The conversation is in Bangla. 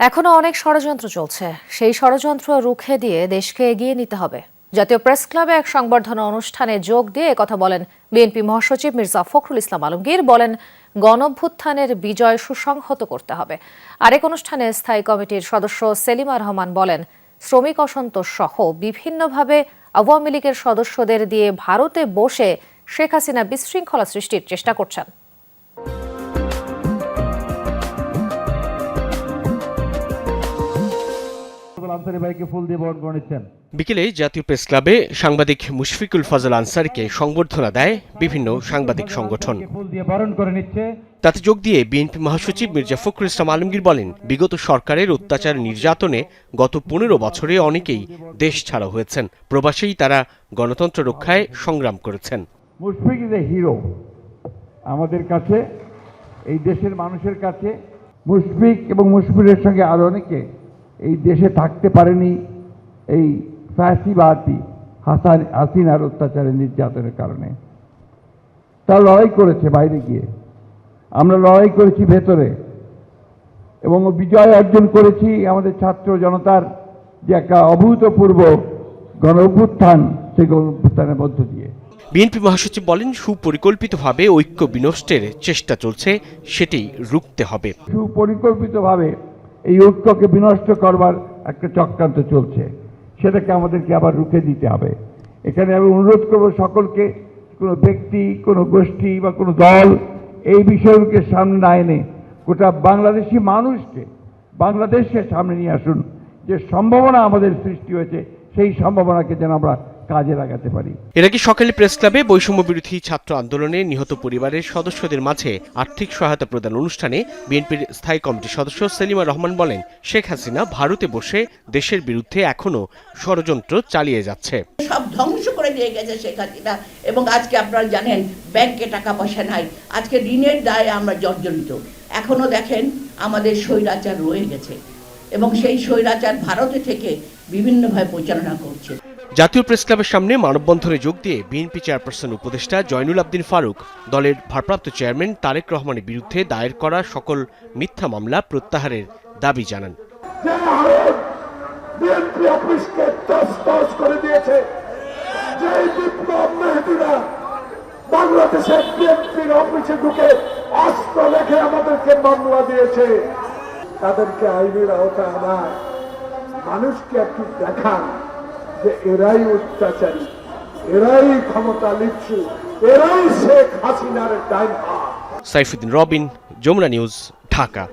এখনও অনেক ষড়যন্ত্র চলছে। সেই ষড়যন্ত্র রুখে দিয়ে দেশকে এগিয়ে নিতে হবে। জাতীয় প্রেস ক্লাবে এক সংবর্ধনা অনুষ্ঠানে যোগ দিয়ে কথা বলেন বিএনপি মহাসচিব মির্জা ফখরুল ইসলাম আলমগীর। বলেন, গণভ্যুত্থানের বিজয় সুসংহত করতে হবে। আরেক অনুষ্ঠানে স্থায়ী কমিটির সদস্য সেলিমা রহমান বলেন, শ্রমিক অসন্তোষ সহ বিভিন্নভাবে আওয়ামী লীগের সদস্যদের দিয়ে ভারতে বসে শেখ হাসিনা বিশৃঙ্খলা সৃষ্টির চেষ্টা করছেন। আনসারি ভাইকে ফুল দিয়ে বরণ করে নিচ্ছেন। বিকেলে জাতীয় প্রেস ক্লাবে সাংবাদিক মুশফিকুল ফজল আনসারকে সংবর্ধনা দেয় বিভিন্ন সাংবাদিক সংগঠন। তাতে যোগ দিয়ে বিএনপি মহাসচিব মির্জা ফখরুল ইসলাম আলমগীর বলেন বিগত সরকারের অত্যাচার নির্যাতনে গত পনেরো বছরে অনেকেই দেশ ছাড়া হয়েছেন। প্রবাসেই তারা গণতন্ত্র রক্ষায় সংগ্রাম করেছেন। মুশফিক ইজ এ হিরো আমাদের কাছে এই দেশের মানুষের কাছে মুশফিক এবং মুশফিরের সঙ্গে আরও অনেকে এই দেশে থাকতে পারেনি এই ফ্যাসিবাদী হাসান হাসিনার অত্যাচারের নির্যাতনের কারণে। তারা লড়াই করেছে বাইরে গিয়ে। আমরা লড়াই করেছি ভেতরে। এবং বিজয় অর্জন করেছি আমাদের ছাত্র জনতার যে একটা অভূতপূর্ব গণ অভ্যুত্থান সেই গণ অভ্যুত্থানের মধ্য দিয়ে। বিএনপি মহাসচিব বলেন সুপরিকল্পিতভাবে ঐক্য বিনষ্টের চেষ্টা চলছে সেটি রুখতে হবে। সুপরিকল্পিতভাবে এই ঐক্যকে বিনষ্ট করবার একটা চক্রান্ত চলছে। সেটাকে আমাদেরকে আবার রুখে দিতে হবে। এখানে আমি অনুরোধ করব সকলকে, কোনো ব্যক্তি, কোনো গোষ্ঠী বা কোনো দল এই বিষয়গুলোকে সামনে না এনে গোটা বাংলাদেশি মানুষকে, বাংলাদেশকে সামনে নিয়ে আসুন। যে সম্ভাবনা আমাদের সৃষ্টি হয়েছে, সেই সম্ভাবনাকে যেন আমরা কাজে লাগাতে পারি। এর আগে সকালে প্রেস ক্লাবে বৈষম্য বিরোধী ছাত্র আন্দোলনে নিহত পরিবারের সদস্যদের মাঝে আর্থিক সহায়তা প্রদান অনুষ্ঠানে বিএনপির স্থায়ী কমিটির সদস্য সেলিমা রহমান বলেন শেখ হাসিনা ভারতে বসে দেশের বিরুদ্ধে এখনও ষড়যন্ত্র চালিয়ে যাচ্ছে। সব ধ্বংস করে দিয়ে গেছে শেখ হাসিনা এবং আজকে আপনারা জানেন ব্যাংকে টাকা পয়সা নাই। আজকে ঋণের দায়ে আমরা জর্জরিত। এখনও দেখেন আমাদের স্বৈরাচার রয়ে গেছে। এবং সেই স্বৈরাচার ভারতে থেকে বিভিন্নভাবে পরিচালনা করছে। জাতীয় প্রেস ক্লাবের সামনে মানববন্ধনে যোগ দিয়ে বিএনপি চেয়ারপারসন উপদেষ্টা জয়নুল আবদিন ফারুক দলের ভারপ্রাপ্ত চেয়ারম্যান তারেক রহমানের বিরুদ্ধে দায়ের করা সকল মিথ্যা মামলা প্রত্যাহারের দাবি জানান। বাংলাদেশের বিএনপির অফিসে ঢুকে অস্ত্র রেখে আমাদেরকে মামলা দিয়েছে। তাদেরকে আইনের আওতা আনার মানুষকে একটু দেখান যে এরাই অত্যাচারী, এরাই ক্ষমতা লিপসু, এরাই শেখ হাসিনার টাইম সাইফুদ্দিন রবিন, যমুনা নিউজ, ঢাকা।